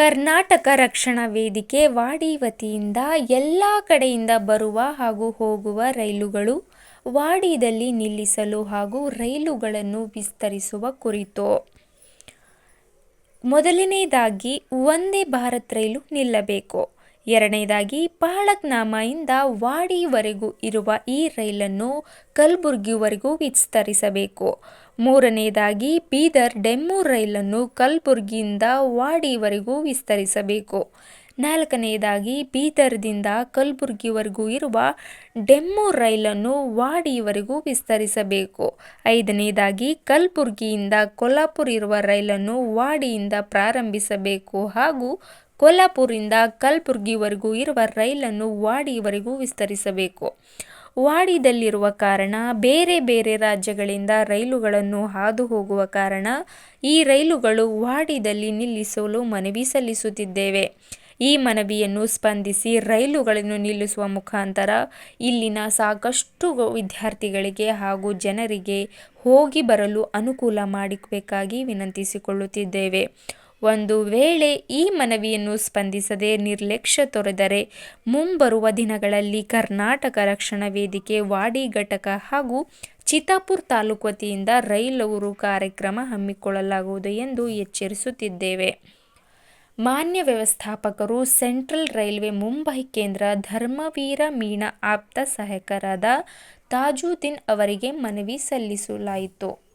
ಕರ್ನಾಟಕ ರಕ್ಷಣಾ ವೇದಿಕೆ ವಾಡಿ ವತಿಯಿಂದ ಎಲ್ಲ ಕಡೆಯಿಂದ ಬರುವ ಹಾಗೂ ಹೋಗುವ ರೈಲುಗಳು ವಾಡಿದಲ್ಲಿ ನಿಲ್ಲಿಸಲು ಹಾಗೂ ರೈಲುಗಳನ್ನು ವಿಸ್ತರಿಸುವ ಕುರಿತು. ಮೊದಲನೇದಾಗಿ ಒಂದೇ ಭಾರತ್ ರೈಲು ನಿಲ್ಲಬೇಕು. ಎರಡನೇದಾಗಿ, ಪಾಳಕ್ನಾಮಯಿಂದ ವಾಡಿವರೆಗೂ ಇರುವ ಈ ರೈಲನ್ನು ಕಲಬುರಗಿವರೆಗೂ ವಿಸ್ತರಿಸಬೇಕು. ಮೂರನೆಯದಾಗಿ ಬೀದರ್ ಡೆಮ್ಮು ರೈಲನ್ನು ಕಲಬುರಗಿಯಿಂದ ವಾಡಿವರೆಗೂ ವಿಸ್ತರಿಸಬೇಕು. ನಾಲ್ಕನೆಯದಾಗಿ ಬೀದರ್ದಿಂದ ಕಲಬುರಗಿವರೆಗೂ ಇರುವ ಡೆಮ್ಮು ರೈಲನ್ನು ವಾಡಿವರೆಗೂ ವಿಸ್ತರಿಸಬೇಕು. ಐದನೆಯದಾಗಿ ಕಲಬುರಗಿಯಿಂದ ಕೊಲ್ಹಾಪುರ ಇರುವ ರೈಲನ್ನು ವಾಡಿಯಿಂದ ಪ್ರಾರಂಭಿಸಬೇಕು ಹಾಗೂ ಕೊಲ್ಲಾಪುರಿಂದ ಕಲಬುರಗಿವರೆಗೂ ಇರುವ ರೈಲನ್ನು ವಾಡಿವರೆಗೂ ವಿಸ್ತರಿಸಬೇಕು. ವಾಡಿದಲ್ಲಿರುವ ಕಾರಣ ಬೇರೆ ಬೇರೆ ರಾಜ್ಯಗಳಿಂದ ರೈಲುಗಳನ್ನು ಹಾದು ಹೋಗುವ ಕಾರಣ ಈ ರೈಲುಗಳು ವಾಡಿದಲ್ಲಿ ನಿಲ್ಲಿಸಲು ಮನವಿ ಸಲ್ಲಿಸುತ್ತಿದ್ದೇವೆ. ಈ ಮನವಿಯನ್ನು ಸ್ಪಂದಿಸಿ ರೈಲುಗಳನ್ನು ನಿಲ್ಲಿಸುವ ಮುಖಾಂತರ ಇಲ್ಲಿನ ಸಾಕಷ್ಟು ವಿದ್ಯಾರ್ಥಿಗಳಿಗೆ ಹಾಗೂ ಜನರಿಗೆ ಹೋಗಿ ಬರಲು ಅನುಕೂಲ ಮಾಡಿಕೊಡಬೇಕಾಗಿ ವಿನಂತಿಸಿಕೊಳ್ಳುತ್ತಿದ್ದೇವೆ. ಒಂದು ವೇಳೆ ಈ ಮನವಿಯನ್ನು ಸ್ಪಂದಿಸದೆ ನಿರ್ಲಕ್ಷ್ಯ ತೊರೆದರೆ ಮುಂಬರುವ ದಿನಗಳಲ್ಲಿ ಕರ್ನಾಟಕ ರಕ್ಷಣಾ ವೇದಿಕೆ, ವಾಡಿ ಘಟಕ ಹಾಗೂ ಚಿತ್ತಾಪುರ ತಾಲೂಕು ವತಿಯಿಂದ ರೈಲೂರು ಕಾರ್ಯಕ್ರಮ ಹಮ್ಮಿಕೊಳ್ಳಲಾಗುವುದು ಎಂದು ಎಚ್ಚರಿಸುತ್ತಿದ್ದೇವೆ. ಮಾನ್ಯ ವ್ಯವಸ್ಥಾಪಕರು ಸೆಂಟ್ರಲ್ ರೈಲ್ವೆ ಮುಂಬೈ ಕೇಂದ್ರ ಧರ್ಮವೀರ ಮೀಣಾ ಆಪ್ತ ಸಹಾಯಕರಾದ ತಾಜುದ್ದೀನ್ ಅವರಿಗೆ ಮನವಿ ಸಲ್ಲಿಸಲಾಯಿತು.